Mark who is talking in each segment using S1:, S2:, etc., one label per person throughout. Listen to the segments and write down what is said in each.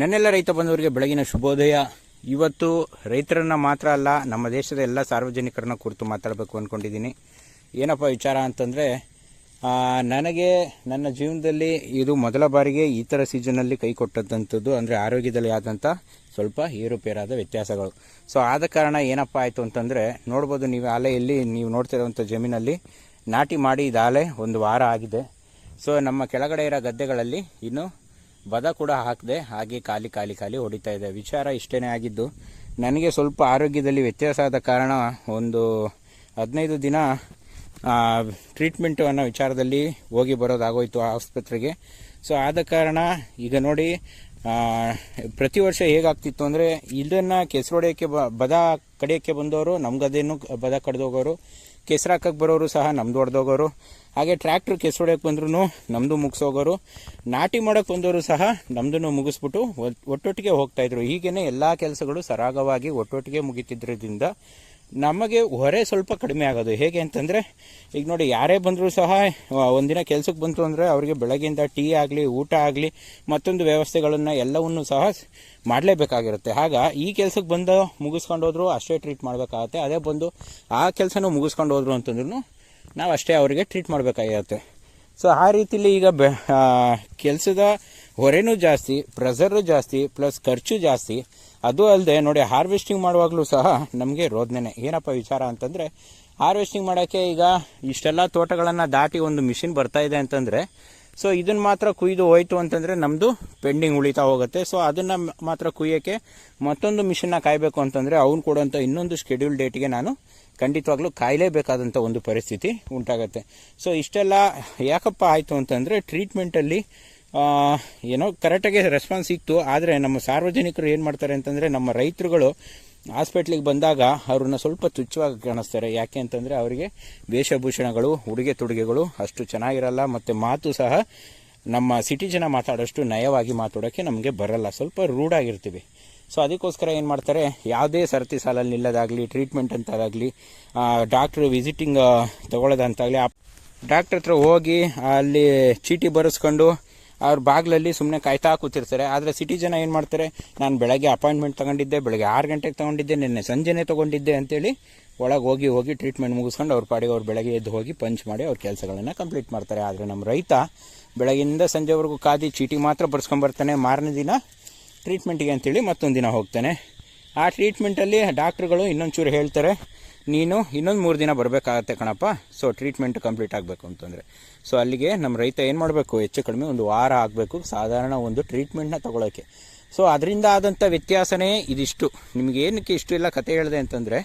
S1: ನನ್ನೆಲ್ಲ ರೈತ ಬಂದವರಿಗೆ ಬೆಳಗಿನ ಶುಭೋದಯ. ಇವತ್ತು ರೈತರನ್ನ ಮಾತ್ರ ಅಲ್ಲ, ನಮ್ಮ ದೇಶದ ಎಲ್ಲ ಸಾರ್ವಜನಿಕರನ್ನ ಕುರಿತು ಮಾತಾಡಬೇಕು ಅಂದ್ಕೊಂಡಿದ್ದೀನಿ ಏನಪ್ಪ ವಿಚಾರ ಅಂತಂದರೆ ನನಗೆ ನನ್ನ ಜೀವನದಲ್ಲಿ ಇದು ಮೊದಲ ಬಾರಿಗೆ ಈ ಥರ ಸೀಸನಲ್ಲಿ ಕೈ ಕೊಟ್ಟದ್ದಂಥದ್ದು ಅಂದರೆ ಆರೋಗ್ಯದಲ್ಲಿ ಆದಂಥ ಸ್ವಲ್ಪ ಏರುಪೇರಾದ ವ್ಯತ್ಯಾಸಗಳು. ಸೊ ಆದ ಕಾರಣ ಏನಪ್ಪ ಆಯಿತು ಅಂತಂದರೆ, ನೋಡ್ಬೋದು ನೀವು ಆಲೆಯಲ್ಲಿ, ನೀವು ನೋಡ್ತಿರೋವಂಥ ಜಮೀನಲ್ಲಿ ನಾಟಿ ಮಾಡಿ ಇದಾಲೆ ಒಂದು ವಾರ ಆಗಿದೆ. ಸೊ ನಮ್ಮ ಕೆಳಗಡೆ ಇರೋ ಗದ್ದೆಗಳಲ್ಲಿ ಇನ್ನು ಬದ ಕೂಡ ಹಾಕದೆ ಹಾಗೆ ಖಾಲಿ ಖಾಲಿ ಖಾಲಿ ಹೊಡಿತಾ ಇದೆ. ವಿಚಾರ ಇಷ್ಟೇ ಆಗಿದ್ದು, ನನಗೆ ಸ್ವಲ್ಪ ಆರೋಗ್ಯದಲ್ಲಿ ವ್ಯತ್ಯಾಸ ಆದ ಕಾರಣ ಒಂದು ಹದಿನೈದು ದಿನ ಟ್ರೀಟ್ಮೆಂಟು ಅನ್ನೋ ವಿಚಾರದಲ್ಲಿ ಹೋಗಿ ಬರೋದಾಗೋಯ್ತು ಆಸ್ಪತ್ರೆಗೆ. ಸೊ ಆದ ಕಾರಣ ಈಗ ನೋಡಿ ಪ್ರತಿ ವರ್ಷ ಹೇಗಾಗ್ತಿತ್ತು ಅಂದರೆ ಇದನ್ನು ಕೆಸರು ಹೊಡೆಯೋಕ್ಕೆ ಬದ ಕಡಿಯೋಕ್ಕೆ ಬಂದವರು, ನಮ್ಗದೇನು ಬದ ಕಡ್ದೋಗೋರು ಕೆಸರು ಹಾಕಕ್ಕೆ ಬರೋರು ಸಹ ನಮ್ದು ಹೊಡೆದೋಗೋರು ಹಾಗೆ ಟ್ರ್ಯಾಕ್ಟ್ರ್ ಕೆಸರು ಹೊಡೆಯಕ್ಕೆ ಬಂದ್ರೂ ನಮ್ಮದು ಮುಗಿಸೋಗೋರು. ನಾಟಿ ಮಾಡೋಕ್ಕೆ ಬಂದವರು ಸಹ ನಮ್ಮದನ್ನು ಮುಗಿಸ್ಬಿಟ್ಟು ಒಟ್- ಒಟ್ಟೊಟ್ಟಿಗೆ ಹೋಗ್ತಾಯಿದ್ರು ಹೀಗೇ ಎಲ್ಲ ಕೆಲಸಗಳು ಸರಾಗವಾಗಿ ಒಟ್ಟೊಟ್ಟಿಗೆ ಮುಗಿತಿದ್ರಿಂದ ನಮಗೆ ಹೊರೆ ಸ್ವಲ್ಪ ಕಡಿಮೆ ಆಗೋದು. ಹೇಗೆ ಅಂತಂದರೆ, ಈಗ ನೋಡಿ ಯಾರೇ ಬಂದರೂ ಸಹ ಒಂದಿನ ಕೆಲಸಕ್ಕೆ ಬಂತು ಅಂದರೆ ಅವರಿಗೆ ಬೆಳಗ್ಗೆಯಿಂದ ಟೀ ಆಗಲಿ, ಊಟ ಆಗಲಿ, ಮತ್ತೊಂದು ವ್ಯವಸ್ಥೆಗಳನ್ನು ಎಲ್ಲವನ್ನು ಸಹ ಮಾಡಲೇಬೇಕಾಗಿರುತ್ತೆ. ಆಗ ಈ ಕೆಲಸಕ್ಕೆ ಬಂದು ಮುಗಿಸ್ಕೊಂಡು ಹೋದ್ರು ಅಷ್ಟೇ ಟ್ರೀಟ್ ಮಾಡಬೇಕಾಗತ್ತೆ. ಅದೇ ಬಂದು ಆ ಕೆಲಸನೂ ಮುಗಿಸ್ಕೊಂಡು ಹೋದ್ರು ಅಂತಂದ್ರೂ ನಾವು ಅಷ್ಟೇ ಅವರಿಗೆ ಟ್ರೀಟ್ ಮಾಡಬೇಕಾಗಿರುತ್ತೆ ಸೊ ಆ ರೀತಿಲಿ ಈಗ ಬೆ ಕೆಲಸದ ಹೊರೆನೂ ಜಾಸ್ತಿ ಪ್ರೆಸರು ಜಾಸ್ತಿ ಪ್ಲಸ್ ಖರ್ಚು ಜಾಸ್ತಿ. ಅದು ಅಲ್ಲದೆ ನೋಡಿ ಹಾರ್ವೆಸ್ಟಿಂಗ್ ಮಾಡುವಾಗಲೂ ಸಹ ನಮಗೆ ರೋದನೆ ಏನಪ್ಪ ವಿಚಾರ ಅಂತಂದರೆ ಹಾರ್ವೆಸ್ಟಿಂಗ್ ಮಾಡೋಕ್ಕೆ ಈಗ ಇಷ್ಟೆಲ್ಲ ತೋಟಗಳನ್ನು ದಾಟಿ ಒಂದು ಮಿಷಿನ್ ಬರ್ತಾ ಇದೆ ಅಂತಂದರೆ ಸೊ ಇದನ್ನು ಮಾತ್ರ ಕುಯ್ದು ಹೋಯ್ತು ಅಂತಂದರೆ ನಮ್ಮದು ಪೆಂಡಿಂಗ್ ಉಳಿತಾ ಹೋಗುತ್ತೆ. ಸೊ ಅದನ್ನು ಮಾತ್ರ ಕುಯ್ಯೋಕ್ಕೆ ಮತ್ತೊಂದು ಮಿಷನ್ನ ಕಾಯಬೇಕು ಅಂತಂದರೆ ಅವ್ನು ಕೊಡುವಂಥ ಇನ್ನೊಂದು ಶೆಡ್ಯೂಲ್ ಡೇಟ್ಗೆ ನಾನು ಖಂಡಿತವಾಗ್ಲೂ ಕಾಯಲೇಬೇಕಾದಂಥ ಒಂದು ಪರಿಸ್ಥಿತಿ ಉಂಟಾಗತ್ತೆ. ಸೊ ಇಷ್ಟೆಲ್ಲ ಯಾಕಪ್ಪ ಆಯಿತು ಅಂತಂದರೆ ಟ್ರೀಟ್ಮೆಂಟಲ್ಲಿ ಏನೋ ಕರೆಕ್ಟಾಗಿ ರೆಸ್ಪಾನ್ಸ್ ಸಿಕ್ತು. ಆದರೆ ನಮ್ಮ ಸಾರ್ವಜನಿಕರು ಏನು ಮಾಡ್ತಾರೆ ಅಂತಂದರೆ ನಮ್ಮ ರೈತರುಗಳು ಹಾಸ್ಪಿಟ್ಲಿಗೆ ಬಂದಾಗ ಅವ್ರನ್ನ ಸ್ವಲ್ಪ ತುಚ್ಛವಾಗಿ ಕಾಣಿಸ್ತಾರೆ. ಯಾಕೆ ಅಂತಂದರೆ ಅವರಿಗೆ ವೇಷಭೂಷಣಗಳು, ಉಡುಗೆ ತೊಡುಗೆಗಳು ಅಷ್ಟು ಚೆನ್ನಾಗಿರಲ್ಲ ಮತ್ತು ಮಾತು ಸಹ ನಮ್ಮ ಸಿಟಿ ಜನ ಮಾತಾಡೋಷ್ಟು ನಯವಾಗಿ ಮಾತಾಡೋಕ್ಕೆ ನಮಗೆ ಬರಲ್ಲ. ಸ್ವಲ್ಪ ರೂಢಾಗಿರ್ತೀವಿ. ಸೊ ಅದಕ್ಕೋಸ್ಕರ ಏನು ಮಾಡ್ತಾರೆ, ಯಾವುದೇ ಸರತಿ ಸಾಲಲ್ಲಿ ನಿಲ್ಲೋದಾಗಲಿ ಟ್ರೀಟ್ಮೆಂಟ್ ಅಂತಾಗಲಿ ಡಾಕ್ಟ್ರು ವಿಸಿಟಿಂಗ್ ತಗೊಳ್ಳೋದಂತಾಗಲಿ ಡಾಕ್ಟ್ರ್ ಹತ್ರ ಹೋಗಿ ಅಲ್ಲಿ ಚೀಟಿ ಬರೆಸ್ಕೊಂಡು ಅವ್ರ ಬಾಗ್ಲಲ್ಲಿ ಸುಮ್ಮನೆ ಕಾಯ್ತಾ ಕೂತಿರ್ತಾರೆ. ಆದರೆ ಸಿಟಿ ಜನ ಏನು ಮಾಡ್ತಾರೆ? ನಾನು ಬೆಳಗ್ಗೆ ಅಪಾಯಿಂಟ್ಮೆಂಟ್ ತಗೊಂಡಿದ್ದೆ, ಬೆಳಗ್ಗೆ ಆರು ಗಂಟೆಗೆ ತಗೊಂಡಿದ್ದೆ, ನಿನ್ನೆ ಸಂಜೆನೇ ತಗೊಂಡಿದ್ದೆ ಅಂತೇಳಿ ಒಳಗೆ ಹೋಗಿ ಹೋಗಿ ಟ್ರೀಟ್ಮೆಂಟ್ ಮುಗಿಸ್ಕೊಂಡು ಅವ್ರ ಪಾಡಿಗೆ ಅವ್ರು ಬೆಳಗ್ಗೆ ಎದ್ದು ಹೋಗಿ ಪಂಚ್ ಮಾಡಿ ಅವ್ರ ಕೆಲಸಗಳನ್ನು ಕಂಪ್ಲೀಟ್ ಮಾಡ್ತಾರೆ. ಆದರೆ ನಮ್ಮ ರೈತ ಬೆಳಗ್ಗಿಂದ ಸಂಜೆವರೆಗೂ ಕಾದಿ ಚೀಟಿ ಮಾತ್ರ ಬರ್ಸ್ಕೊಂಬರ್ತಾನೆ ಮಾರನೇ ದಿನ ಟ್ರೀಟ್ಮೆಂಟಿಗೆ ಅಂತೇಳಿ ಮತ್ತೊಂದು ದಿನ ಹೋಗ್ತಾನೆ. ಆ ಟ್ರೀಟ್ಮೆಂಟಲ್ಲಿ ಡಾಕ್ಟ್ರುಗಳು ಇನ್ನೊಂಚೂರು ಹೇಳ್ತಾರೆ ನೀನು ಇನ್ನೊಂದು ಮೂರು ದಿನ ಬರಬೇಕಾಗತ್ತೆ ಕಣಪ್ಪ. ಸೊ ಟ್ರೀಟ್ಮೆಂಟ್ ಕಂಪ್ಲೀಟ್ ಆಗಬೇಕು ಅಂತಂದರೆ. ಸೊ ಅಲ್ಲಿಗೆ ನಮ್ಮ ರೈತ ಏನು ಮಾಡಬೇಕು? ಹೆಚ್ಚು ಕಡಿಮೆ ಒಂದು ವಾರ ಆಗಬೇಕು, ಸಾಧಾರಣ ಒಂದು ಟ್ರೀಟ್ಮೆಂಟ್ನ ತೊಗೊಳೋಕ್ಕೆ. ಸೊ ಅದರಿಂದ ಆದಂಥ ವ್ಯತ್ಯಾಸನೇ ಇದಿಷ್ಟು. ನಿಮಗೆ ಏನಕ್ಕೆ ಇಷ್ಟು ಇಲ್ಲ ಕತೆ ಹೇಳಿದೆ ಅಂತಂದರೆ,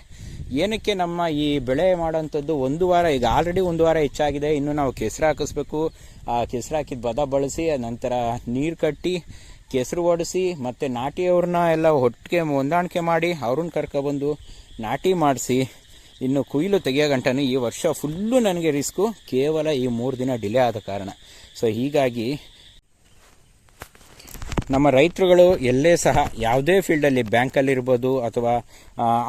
S1: ಏನಕ್ಕೆ ನಮ್ಮ ಈ ಬೆಳೆ ಮಾಡೋಂಥದ್ದು ಒಂದು ವಾರ, ಈಗ ಆಲ್ರೆಡಿ ಒಂದು ವಾರ ಹೆಚ್ಚಾಗಿದೆ, ಇನ್ನು ನಾವು ಕೆಸರು ಹಾಕಿಸ್ಬೇಕು. ಆ ಕೆಸರು ಹಾಕಿದ ಬದ ಬಳಸಿ, ನಂತರ ನೀರು ಕಟ್ಟಿ, ಕೆಸರು ಓಡಿಸಿ ಮತ್ತು ನಾಟಿಯವ್ರನ್ನ ಎಲ್ಲ ಒಟ್ಟಿಗೆ ಹೊಂದಾಣಿಕೆ ಮಾಡಿ, ಅವ್ರನ್ನ ಕರ್ಕೊಬಂದು ನಾಟಿ ಮಾಡಿಸಿ ಇನ್ನು ಕುಯ್ಲು ತೆಗಿಯೋ ಗಂಟನೂ ಈ ವರ್ಷ ಫುಲ್ಲು ನನಗೆ ರಿಸ್ಕು. ಕೇವಲ ಈ ಮೂರು ದಿನ ಡಿಲೇ ಆದ ಕಾರಣ. ಸೊ, ಹೀಗಾಗಿ ನಮ್ಮ ರೈತರುಗಳು ಎಲ್ಲೇ ಸಹ ಯಾವುದೇ ಫೀಲ್ಡಲ್ಲಿ ಬ್ಯಾಂಕಲ್ಲಿರ್ಬೋದು ಅಥವಾ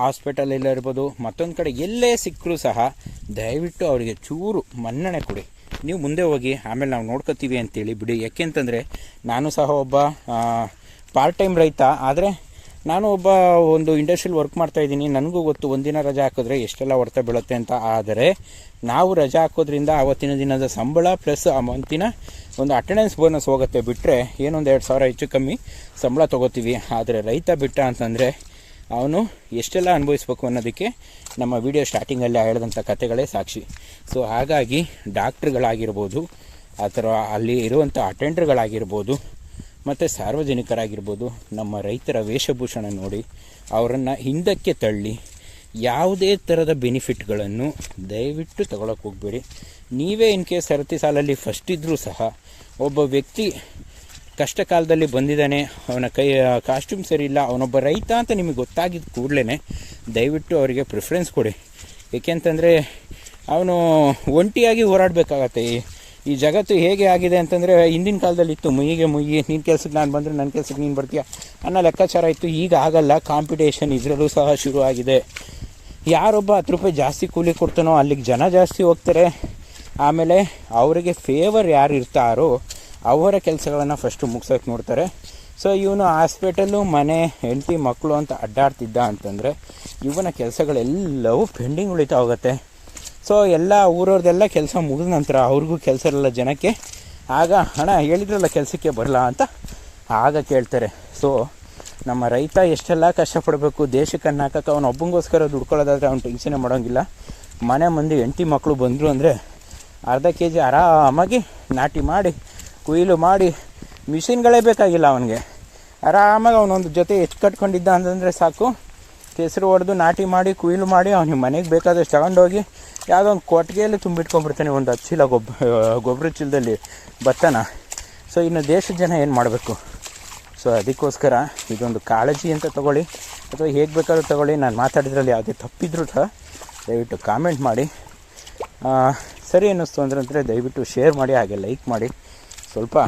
S1: ಹಾಸ್ಪಿಟಲಲ್ಲಿರ್ಬೋದು, ಮತ್ತೊಂದು ಕಡೆ ಎಲ್ಲೇ ಸಿಕ್ಕರೂ ಸಹ ದಯವಿಟ್ಟು ಅವರಿಗೆ ಚೂರು ಮನ್ನಣೆ ಕೊಡಿ. ನೀವು ಮುಂದೆ ಹೋಗಿ ಆಮೇಲೆ ನಾವು ನೋಡ್ಕೋತೀವಿ ಅಂತೇಳಿ ಬಿಡಿ. ಯಾಕೆಂತಂದರೆ, ನಾನು ಸಹ ಒಬ್ಬ ಪಾರ್ಟ್ ಟೈಮ್ ರೈತ. ಆದರೆ ನಾನು ಒಬ್ಬ ಒಂದು ಇಂಡಸ್ಟ್ರಿಯಲ್ ವರ್ಕ್ ಮಾಡ್ತಾ ಇದ್ದೀನಿ. ನನಗೂ ಗೊತ್ತು ಒಂದಿನ ರಜೆ ಹಾಕಿದ್ರೆ ಎಷ್ಟೆಲ್ಲ ಹೊಡೆತ ಬೀಳುತ್ತೆ ಅಂತ. ಆದರೆ ನಾವು ರಜೆ ಹಾಕೋದ್ರಿಂದ ಆವತ್ತಿನ ದಿನದ ಸಂಬಳ ಪ್ಲಸ್ ಆ ಮಂತಿನ ಒಂದು ಅಟೆಂಡೆನ್ಸ್ ಬೋನಸ್ ಹೋಗುತ್ತೆ. ಬಿಟ್ಟರೆ ಏನೊಂದು ಎರಡು ಸಾವಿರ ಹೆಚ್ಚು ಕಮ್ಮಿ ಸಂಬಳ ತೊಗೋತೀವಿ. ಆದರೆ ರೈತ ಬಿಟ್ಟ ಅಂತಂದರೆ ಅವನು ಎಷ್ಟೆಲ್ಲ ಅನುಭವಿಸ್ಬೇಕು ಅನ್ನೋದಕ್ಕೆ ನಮ್ಮ ವಿಡಿಯೋ ಸ್ಟಾರ್ಟಿಂಗಲ್ಲಿ ಹೇಳಿದಂಥ ಕಥೆಗಳೇ ಸಾಕ್ಷಿ. ಸೊ ಹಾಗಾಗಿ ಡಾಕ್ಟ್ರುಗಳಾಗಿರ್ಬೋದು ಆ ಥರ ಅಲ್ಲಿ ಇರುವಂಥ ಅಟೆಂಡರ್ಗಳಾಗಿರ್ಬೋದು ಮತ್ತು ಸಾರ್ವಜನಿಕರಾಗಿರ್ಬೋದು, ನಮ್ಮ ರೈತರ ವೇಷಭೂಷಣ ನೋಡಿ, ಅವರನ್ನು ಹಿಂದಕ್ಕೆ ತಳ್ಳಿ, ಯಾವುದೇ ಥರದ ಬೆನಿಫಿಟ್ಗಳನ್ನು ದಯವಿಟ್ಟು ತಗೊಳಕ್ಕೆ ಹೋಗಬೇಡಿ. ನೀವೇ ಇನ್ ಕೇಸ್ ಸರತಿ ಸಾಲಲ್ಲಿ ಫಸ್ಟ್ ಇದ್ದರೂ ಸಹ, ಒಬ್ಬ ವ್ಯಕ್ತಿ ಕಷ್ಟ ಕಾಲದಲ್ಲಿ ಬಂದಿದ್ದಾನೆ, ಅವನ ಕೈ ಕಾಸ್ಟ್ಯೂಮ್ ಸರಿ ಇಲ್ಲ, ಅವನೊಬ್ಬ ರೈತ ಅಂತ ನಿಮಗೆ ಗೊತ್ತಾಗಿದ್ದ ಕೂಡಲೇ ದಯವಿಟ್ಟು ಅವರಿಗೆ ಪ್ರಿಫರೆನ್ಸ್ ಕೊಡಿ. ಏಕೆಂತಂದರೆ, ಅವನು ಒಂಟಿಯಾಗಿ ಹೋರಾಡಬೇಕಾಗತ್ತೆ. ಈ ಜಗತ್ತು ಹೇಗೆ ಆಗಿದೆ ಅಂತಂದರೆ, ಹಿಂದಿನ ಕಾಲದಲ್ಲಿ ಇತ್ತು ಮುಯಿಗೆ ಮುಯಿ ನಿನ್ನ ಕೆಲಸಕ್ಕೆ ನಾನು ಬಂದರೆ ನನ್ನ ಕೆಲಸಕ್ಕೆ ನೀನು ಬರ್ತೀಯ ಅನ್ನೋ ಲೆಕ್ಕಾಚಾರ ಇತ್ತು, ಈಗ ಆಗಲ್ಲ ಕಾಂಪಿಟೇಷನ್ ಇದರಲ್ಲೂ ಸಹ ಶುರು ಆಗಿದೆ. ಯಾರೊಬ್ಬ ಹತ್ತು ರೂಪಾಯಿ ಜಾಸ್ತಿ ಕೂಲಿ ಕೊಡ್ತಾನೋ, ಅಲ್ಲಿಗೆ ಜನ ಜಾಸ್ತಿ ಹೋಗ್ತಾರೆ. ಆಮೇಲೆ ಅವರಿಗೆ ಫೇವರ್ ಯಾರು ಇರ್ತಾರೋ, ಅವರ ಕೆಲಸಗಳನ್ನು ಫಸ್ಟು ಮುಗ್ಸೋಕೆ ನೋಡ್ತಾರೆ. ಸೊ ಇವನು ಹಾಸ್ಪಿಟಲ್ಲು ಮನೆ, ಹೆಂಡತಿ ಮಕ್ಕಳು ಅಂತ ಅಡ್ಡಾಡ್ತಿದ್ದ ಅಂತಂದರೆ, ಇವನ ಕೆಲಸಗಳೆಲ್ಲವೂ ಪೆಂಡಿಂಗ್ ಉಳಿತಾ ಹೋಗುತ್ತೆ. ಸೊ ಎಲ್ಲ ಊರವ್ರದ್ದೆಲ್ಲ ಕೆಲಸ ಮುಗಿದ ನಂತರ ಅವ್ರಿಗೂ ಕೆಲಸ ಇರಲ್ಲ ಜನಕ್ಕೆ. ಆಗ ಹಣ ಹೇಳಿದ್ರಲ್ಲ ಕೆಲಸಕ್ಕೆ ಬರಲ್ಲ ಅಂತ, ಆಗ ಕೇಳ್ತಾರೆ. ಸೊ ನಮ್ಮ ರೈತ ಎಷ್ಟೆಲ್ಲ ಕಷ್ಟಪಡಬೇಕು, ದೇಶಕ್ಕೆ ಹಾಕಕ್ಕೆ ಅವನು ಒಬ್ಬಂಗೋಸ್ಕರ ದುಡ್ಕೊಳ್ಳೋದಾದ್ರೆ ಅವ್ನು ಟೆನ್ಷನ್ ಮಾಡೋಂಗಿಲ್ಲ. ಮನೆ ಮಂದಿ ಎಂಟಿ ಮಕ್ಕಳು ಬಂದರು ಅಂದರೆ ಅರ್ಧ ಕೆ ಜಿ ಆರಾಮಾಗಿ ನಾಟಿ ಮಾಡಿ, ಕುಯ್ಲು ಮಾಡಿ, ಮಿಷಿನ್ಗಳೇ ಬೇಕಾಗಿಲ್ಲ ಅವನಿಗೆ. ಆರಾಮಾಗಿ ಅವನೊಂದು ಜೊತೆ ಎತ್ತು ಕಟ್ಕೊಂಡಿದ್ದ ಅಂತಂದರೆ ಸಾಕು. ಕೆಸರು ಹೊಡೆದು ನಾಟಿ ಮಾಡಿ, ಕುಯ್ಲು ಮಾಡಿ ಅವನಿಗೆ ಮನೆಗೆ ಬೇಕಾದಷ್ಟು ತಗೊಂಡೋಗಿ ಯಾವುದೋ ಒಂದು ಕೊಟ್ಟಿಗೆಯಲ್ಲಿ ತುಂಬಿಟ್ಕೊಂಡ್ಬಿಡ್ತಾನೆ ಒಂದು ಹತ್ತು ಚೀಲ ಗೊಬ್ಬ ಗೊಬ್ಬರ ಚೀಲದಲ್ಲಿ ಭತ್ತನ. ಸೊ ಇನ್ನು ದೇಶದ ಜನ ಏನು ಮಾಡಬೇಕು? ಸೊ ಅದಕ್ಕೋಸ್ಕರ ಇದೊಂದು ಕಾಳಜಿ ಅಂತ ತಗೊಳ್ಳಿ. ಅಥವಾ ಹೇಗೆ ಬೇಕಾದ್ರೂ ತಗೊಳ್ಳಿ. ನಾನು ಮಾತಾಡಿದ್ರಲ್ಲಿ ಯಾವುದೇ ತಪ್ಪಿದ್ರೂ ಸಹ ದಯವಿಟ್ಟು ಕಾಮೆಂಟ್ ಮಾಡಿ. ಸರಿ ಅನ್ನಿಸ್ತು ಅಂದ್ರೆ ದಯವಿಟ್ಟು ಶೇರ್ ಮಾಡಿ, ಹಾಗೆ ಲೈಕ್ ಮಾಡಿ. ಸ್ವಲ್ಪ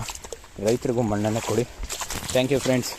S1: ರೈತರಿಗೂ ಮಣ್ಣನ್ನು ಕೊಡಿ. Thank you friends